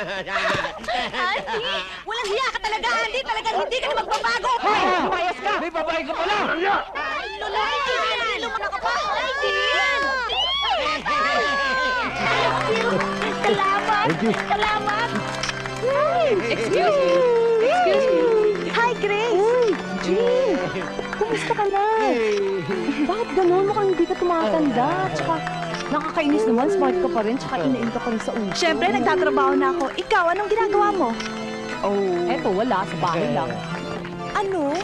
Andy! Walang hiya ka talaga, Andy! Talagang hindi ka na magbabago! Hoy! Lumayas ka! May babae ka pala! Lulay! Lumana ka pa! Andy! Salamat! Salamat! Excuse me. Excuse me. Hi, Grace! Jean, kumusta ka na? Bakit ganun? Mukhang hindi ka tumatanda. Tsaka, nakakainis naman. Smart ka pa rin. Tsaka, inain ka pa rin sa uso. Siyempre, nagtatrabaho na ako. Ikaw, anong ginagawa mo? Oh. Eto, wala. Sa bahay lang. Ano?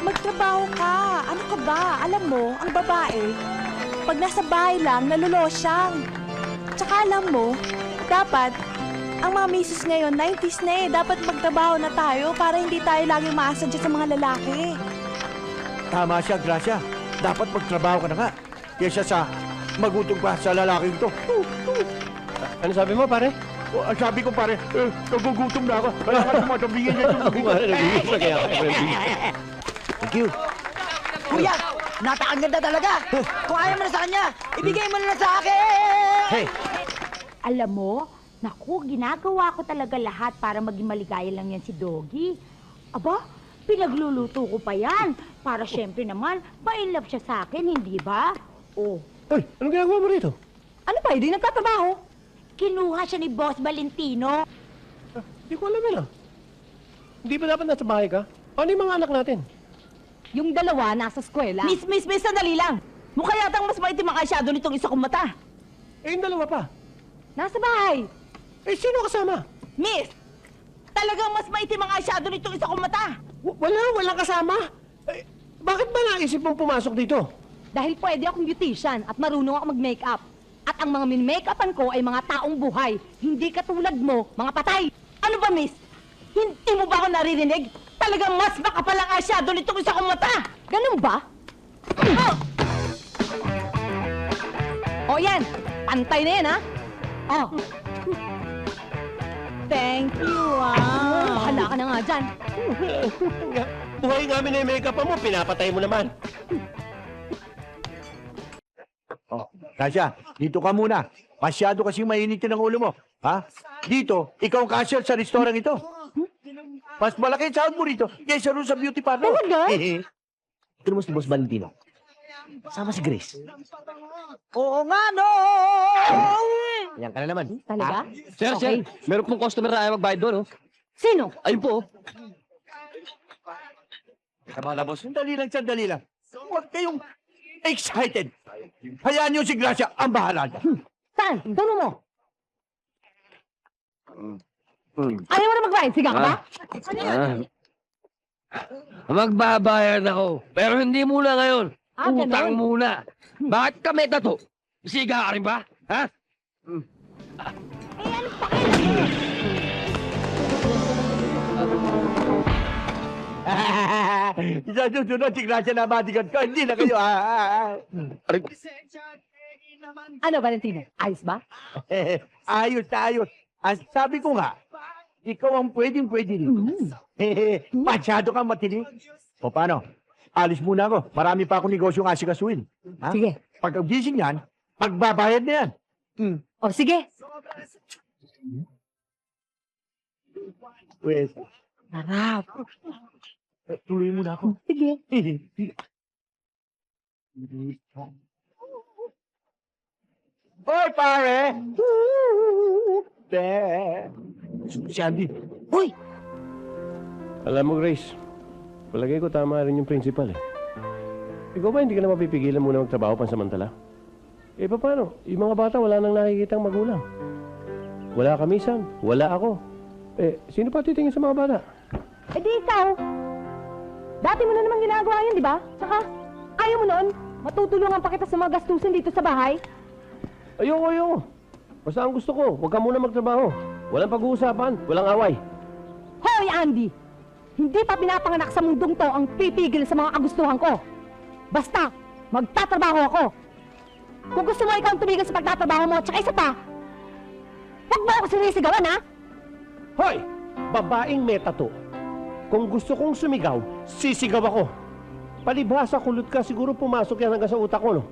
Magtrabaho ka. Ano ka ba? Alam mo, ang babae, pag nasa bahay lang, nalulosyang. Tsaka alam mo, dapat, ang mga misis ngayon, 90s na eh. Dapat magtrabaho na tayo para hindi tayo laging maasadya sa mga lalaki. Tama siya, Gracia. Dapat magtrabaho ka na nga. Kesa sa magutong pa sa lalaking to. Ano sabi mo, pare? O, ang sabi ko pare, eh, nagugutom na ako. Kaya ka tumatabingin niya pare, nag-iis na kaya ako. Thank you. Kuya, napakaganda talaga. Kung ayaw mo na sa kanya, ibigay mo na lang sa akin. Hey, Alam mo, naku, ginagawa ko talaga lahat para maging maligaya lang yan si Doggy. Aba, pinagluluto ko pa yan. Para syempre naman, ma-inlove siya sa akin, hindi ba? Oh, Hoy, anong ginagawa mo rito? Ano pa? Hindi nagtatrabaho. kinuha siya ni Boss Valentino. Hindi ko alam yun ah. Hindi ba dapat nasa bahay ka? Ano yung mga anak natin? Yung dalawa nasa eskwela. Miss, miss, miss, sandali lang. Mukha yatang mas maitim ang eyeshadow nitong isa kong mata. Eh, yung dalawa pa. Nasa bahay. Eh, sino kasama? Miss, talagang mas maitim ang eyeshadow nitong isa kong mata. W- wala, walang kasama. Eh, bakit ba naisip mong pumasok dito? Dahil pwede akong beautician at marunong ako mag-makeup. At ang mga min-makeupan ko ay mga taong buhay. Hindi katulad mo, mga patay. Ano ba, miss? Hindi mo ba ako naririnig? Talagang mas makapal ang eyeshadow nitong isa kong mata. Ganun ba? O yan, pantay na yan ha. Oh, Thank you, ah. bahala ka na nga dyan. Buhay namin na yung makeup mo, pinapatay mo naman. Oh, Gracia, dito ka muna. Masyado kasing mainit ang ulo mo. Ha? Dito, ikaw ang cashier sa restaurant ito. Mas malaki ang sahod mo rito kaysa roon sa beauty parlor. Talaga? Ito naman si Boss Valentino. Sama si Grace. Oo nga, no! Yan ka na naman. Talaga? Sir, Okay. sir, meron pong customer na ayaw magbayad doon, oh. Sino? Ayun po, oh. Tama na, boss. Sandali lang, sandali lang. Huwag kayong excited. Hayaan niyo si Gracia ang bahala niya. Saan? Tuno mo. Ayaw mo na mag-ride? Siga ka ba? Ah. Magbabayad ako. Pero hindi muna ngayon. Ah, ganun. Utang muna. Bakit kami to? Siga ka rin ba? Ha? Sa susunod, si Gracia na matigan ko. Hindi na kayo, ah, ah, ah. Aray, Ano, Valentino? Ayos ba? Eh, ayos na ayos. Ang sabi ko nga, ikaw ang pwedeng pwede rin. Eh, masyado kang matinig. O paano? Alis muna ako. Marami pa akong negosyong asikasuin. Ha? Sige. Pagkagising yan, magbabayad na yan. O, sige. Pwes, Harap. Eh, tuloy muna ako. Sige. Hoy, pare! Be. Si Andy. Uy! Alam mo, Grace, palagay ko tama rin yung principal eh. Ikaw ba hindi ka na mapipigilan muna magtrabaho pansamantala? Eh, paano? Yung mga bata wala nang nakikitang magulang. Wala kamisan, wala ako. Eh, sino pa titingin sa mga bata? Eh di ikaw. Dati mo na naman ginagawa yun, di ba? Tsaka, ayaw mo noon. Matutulungan pa kita sa mga gastusin dito sa bahay. Ayoko, ayoko. Basta ang gusto ko, huwag ka muna magtrabaho. Walang pag-uusapan, walang away. Hoy, Andy! Hindi pa pinapanganak sa mundong to ang pipigil sa mga kagustuhan ko. Basta, magtatrabaho ako. Kung gusto mo ikaw ang tumigil sa pagtatrabaho mo, tsaka isa pa, huwag mo ako sinisigawan, ha? Hoy! Babaeng meta to. Kung gusto kong sumigaw, sisigaw ako. Palibhasa kulot ka, siguro pumasok yan hanggang sa utak ko, no?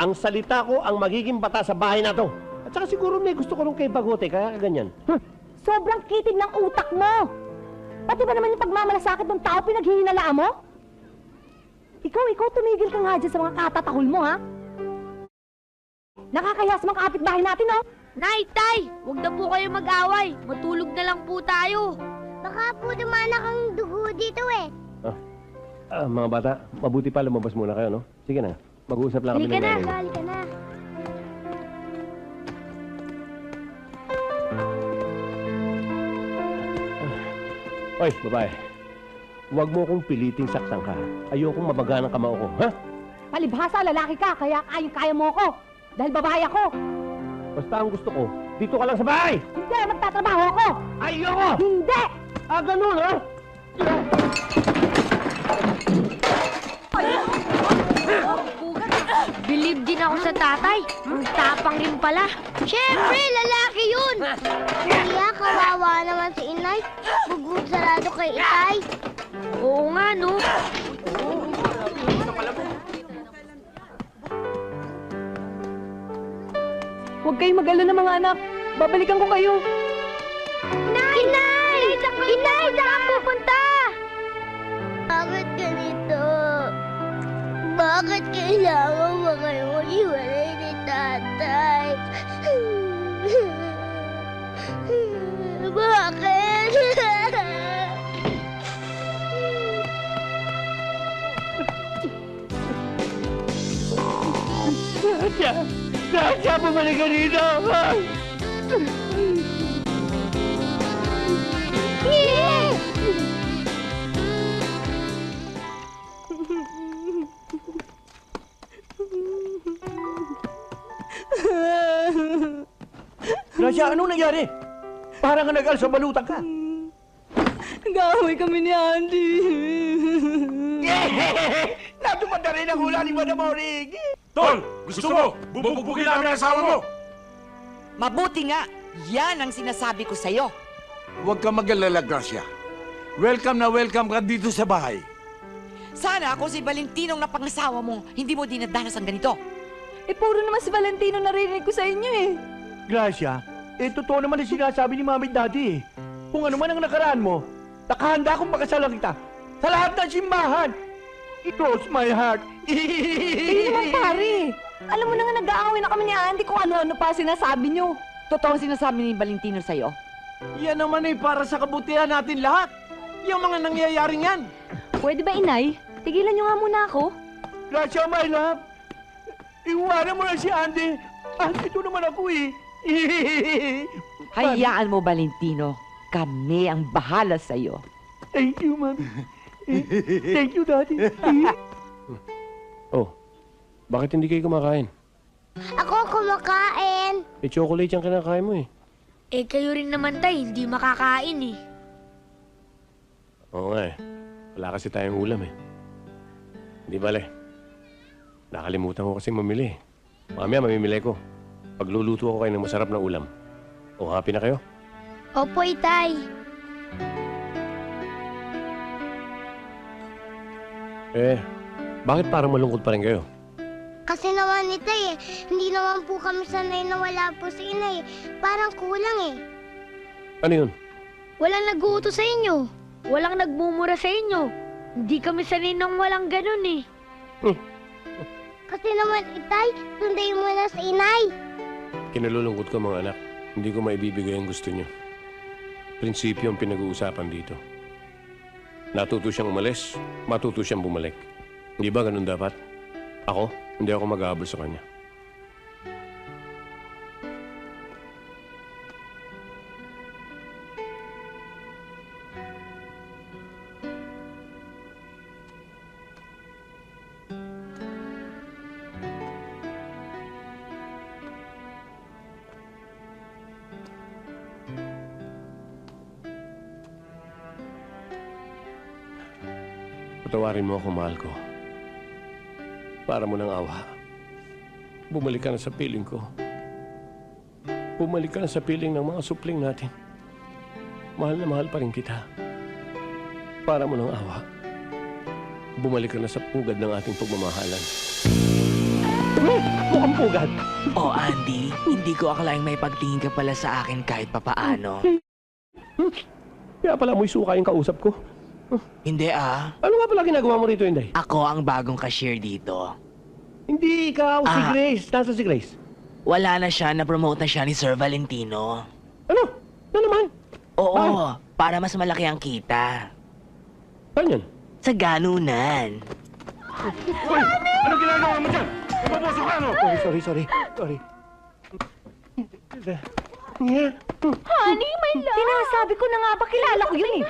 Ang salita ko ang magiging bata sa bahay na to. At saka siguro may gusto ko nung kay Bagote, kaya ganyan. Sobrang kitig ng utak mo! Pati ba naman yung pagmamalasakit ng tao pinaghihinalaan mo? Ikaw, ikaw, tumigil ka nga dyan sa mga katatahol mo, ha? Nakakaya sa mga kapitbahay natin, oh! Nay, tay, huwag na po kayo mag-away. Matulog na lang po tayo. Baka po dumanak ang dugo dito eh. Ah, mga bata, mabuti pa lumabas muna kayo, no? Sige na, mag-uusap lang kami Halika ng na, nanay. Halika na. Oy, babae. Huwag mo kong piliting saksan ka. Ayokong mabaga ng kamao ko, ha? Palibhasa, lalaki ka, kaya kayang-kaya mo ako. Dahil babae ako. Basta ang gusto ko, dito ka lang sa bahay! Hindi, magtatrabaho ako. Ayoko! Hindi! Ah, ganun, ha? Believe din ako sa tatay. Ang rin pala. Siyempre, lalaki yun. Kuya, kawawa naman si inay. Bugod sarado kay itay. Oo nga, no? Huwag kayong mag-alala mga anak. Babalikan ko kayo. Bakit kailangan mo kayo maghiwalay ni tatay? Bakit? Dasha! Dasha, bumalik ka dito! Gracia, anong nangyari? Parang ka nag sa balutan ka. Nag-aaway kami ni Andy. Natupad na rin ang hula ni Madam Orig. Tol, gusto mo? Bubugbugin namin ang asawa mo! Mabuti nga, yan ang sinasabi ko sa'yo. Huwag ka mag-alala, Gracia. Welcome na welcome ka dito sa bahay. Sana kung si Valentinong napangasawa mo, hindi mo dinadanas ang ganito. Eh, puro naman si Valentino narinig ko sa inyo eh. Gracia, eh totoo naman ang sinasabi ni Mami at Daddy eh. Kung ano man ang nakaraan mo, nakahanda akong pakasalan kita sa lahat ng simbahan. It goes my heart. Hindi naman pare. Alam mo na nga nag-aaway na kami ni Andy kung ano-ano pa sinasabi nyo. Totoo ang sinasabi ni Valentino sa'yo. Yan naman ay para sa kabutihan natin lahat. Yung mga nangyayaring yan. Pwede ba, inay? Tigilan nyo nga muna ako. Gracia, my love. Iwanan mo na si Andy. Andito naman ako eh. Hayaan mo, Valentino. Kami ang bahala sa'yo. Thank you, Mami. Eh, Thank you, Daddy. Oh, bakit hindi kayo kumakain? Ako kumakain. Eh, chocolate yung kinakain mo eh. Eh, kayo rin naman, tay, hindi makakain eh. Oo nga eh. Wala kasi tayong ulam eh. Hindi bale. Nakalimutan ko kasi mamili eh. Mamaya mamimili ko. Pagluluto ako kayo ng masarap na ulam. O happy na kayo? Opo, itay. Eh, bakit parang malungkot pa rin kayo? Kasi naman itay eh, hindi naman po kami sanay na wala po si inay. eh. Parang kulang eh. Ano yun? Walang nag-uuto sa inyo. Walang nagmumura sa inyo. Hindi kami sanay nang walang ganun eh. Kasi naman itay, sunday mo na sa inay. Kinalulungkot ko mga anak. Hindi ko maibibigay ang gusto niyo. Prinsipyo ang pinag-uusapan dito. Natuto siyang umalis, matuto siyang bumalik. Hindi ba ganun dapat? Ako, hindi ako mag-aabol sa kanya. Patawarin mo ako, mahal ko. Para mo ng awa. Bumalik ka na sa piling ko. Bumalik ka na sa piling ng mga supling natin. Mahal na mahal pa rin kita. Para mo ng awa. Bumalik ka na sa pugad ng ating pagmamahalan. mukhang pugad. Oh, Andy, hindi ko akalaing may pagtingin ka pala sa akin kahit papaano. Kaya pala mo suka yung kausap ko. Hindi ah. Ano nga pala ginagawa mo rito, Inday? Ako ang bagong cashier dito. Hindi ikaw, si Ah. Grace. Nasa si Grace? Wala na siya, na-promote na siya ni Sir Valentino. Ano? Ano naman? Oo, para mas malaki ang kita. Saan yan? Sa ganunan. Ano ginagawa mo dyan? Ipapuso ka, ano? Sorry, sorry, sorry. Sorry. Honey, my love! Sinasabi ko na nga ba, kilala ko yun eh.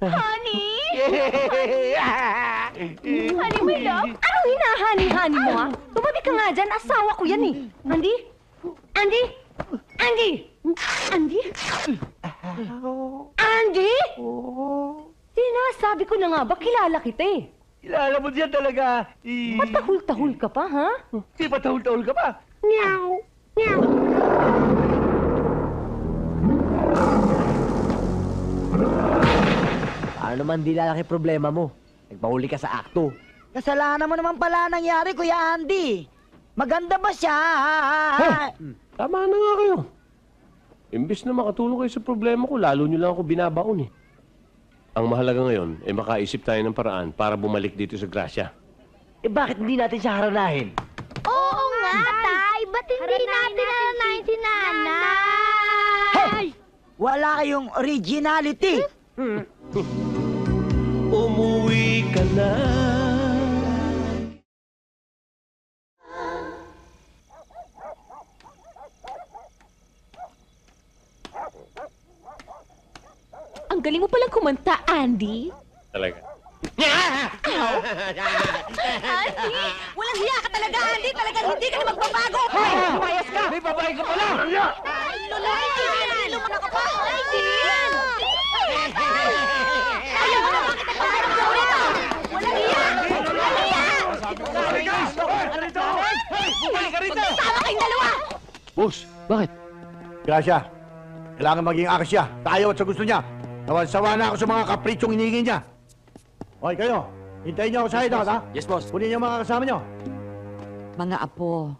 Honey! Honey, my love! Anong hinahani-hani mo, ha? Tumabi ka nga dyan, asawa ko yan eh. Andy? Andy? Andy? Andy? Andy? Sinasabi ko na nga ba, kilala kita eh. Kilala mo diyan talaga. I... Ba't tahul-tahul ka pa, ha? Di ba tahol-tahol ka pa? Meow! Meow! Ano naman di lalaki problema mo? Nagpahuli ka sa akto. Kasalanan mo naman pala nangyari, Kuya Andy. Maganda ba siya? Tama na nga kayo. Imbis na makatulong kayo sa problema ko, lalo nyo lang ako binabaon eh. Ang mahalaga ngayon ay makaisip tayo ng paraan para bumalik dito sa Gracia. Eh bakit hindi natin siya haranahin? Oo nga, tay. Ba't hindi natin alanayin si nanay? Wala kayong originality. Umuwi ka na. Ang galing mo palang kumanta, Andy. Talaga. Andy! Walang hiya ka talaga, Andy! Talagang hindi ka na magbabago! Hoy! Lumayas ka! May babae ka pala! Lulay! Lumana ka pa! Andy! Ayaw mo na bakit nagbabago ka ulit? Walang hiya! Walang hiya! Sama kayong dalawa! Boss, Bakit? Gracia, kailangan maging akas siya. Tayo at sa gusto niya. Nawansawa na ako sa mga kaprichong hinihingin niya. Okay, kayo. Hintayin niyo ako sa hideout, ha? Yes, boss. Kunin niyo mga kasama niyo. Mga apo,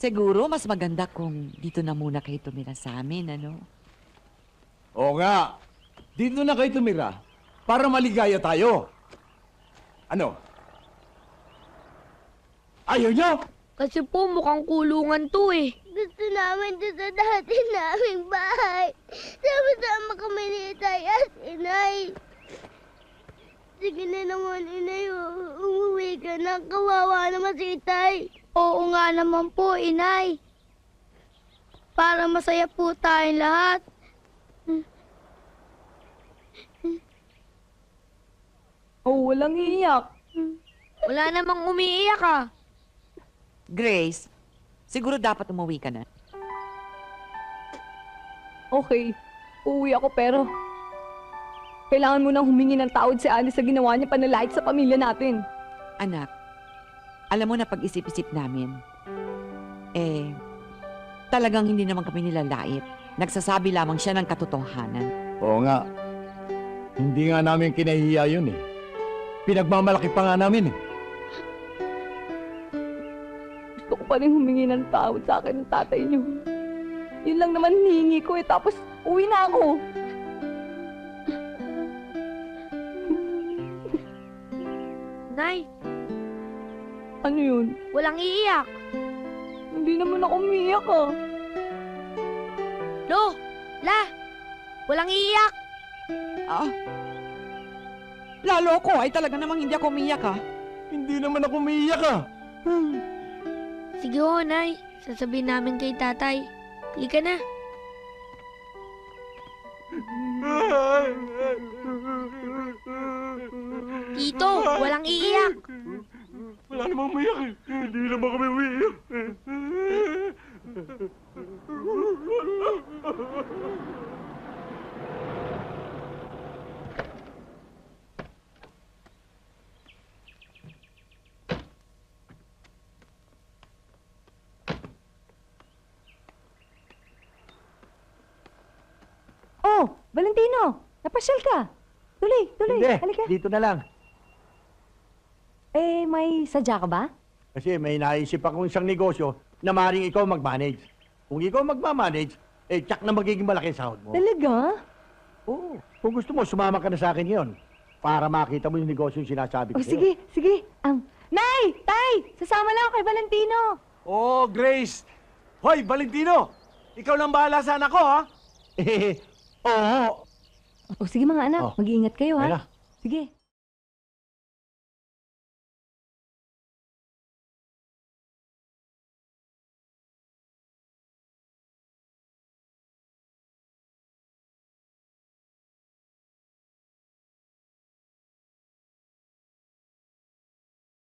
siguro mas maganda kung dito na muna kayo tumira sa amin, ano? Oo nga. Dito na kayo tumira para maligaya tayo. Ano? Ayaw niyo? Kasi po mukhang kulungan to eh. Gusto namin doon sa dati naming bahay. Sama-sama kami ni Itay at Inay. Sige na naman, Inay. Umuwi ka na. Kawawa naman si Itay. Oo nga naman po, Inay. Para masaya po tayong lahat. Oh, walang iyak. Wala namang umiiyak ah. Grace, siguro dapat umuwi ka na. Okay, uuwi ako pero... Kailangan mo nang humingi ng tawad si Andy sa ginawa niya panalait sa pamilya natin. Anak, alam mo na pag-isip-isip namin, eh, talagang hindi naman kami nilalait. Nagsasabi lamang siya ng katotohanan. Oo nga. Hindi nga namin kinahiya yun eh. Pinagmamalaki pa nga namin eh. Gusto ko pa rin humingi ng tawad sa akin ng tatay niyo. Yun lang naman hihingi ko eh, tapos uwi na ako. Nay, Ano yun? walang iiyak. Hindi naman ako umiyak ah. Lo, la, walang iiyak. Ah, lalo ko ay talaga namang hindi ako umiyak, ah. Hindi naman ako umiiyak ah. Sige ho, Nay. Sasabihin namin kay tatay. Halika na. Tito, walang iiyak. Wala namang umiyak eh. Hindi naman kami umiyak. Oh, Valentino! Napasyal ka! Tuloy, tuloy, Hindi, halika. dito na lang. Eh, may sadya ka ba? Kasi may naisip akong isang negosyo na maring ikaw mag-manage. Kung ikaw magmamanage, eh, tsak na magiging malaki sahod mo. Talaga? Oo. Kung gusto mo, sumama ka na sa akin ngayon para makita mo yung negosyo yung sinasabi ko O sa'yo. sige, sige. Um, Nay! Tay! Sasama lang ako kay Valentino. Oh, Grace! Hoy, Valentino! Ikaw lang bahala sa anak ko, ha? Eh, oo. O sige mga anak, Oh. mag-iingat kayo Ayun ha. na. Sige.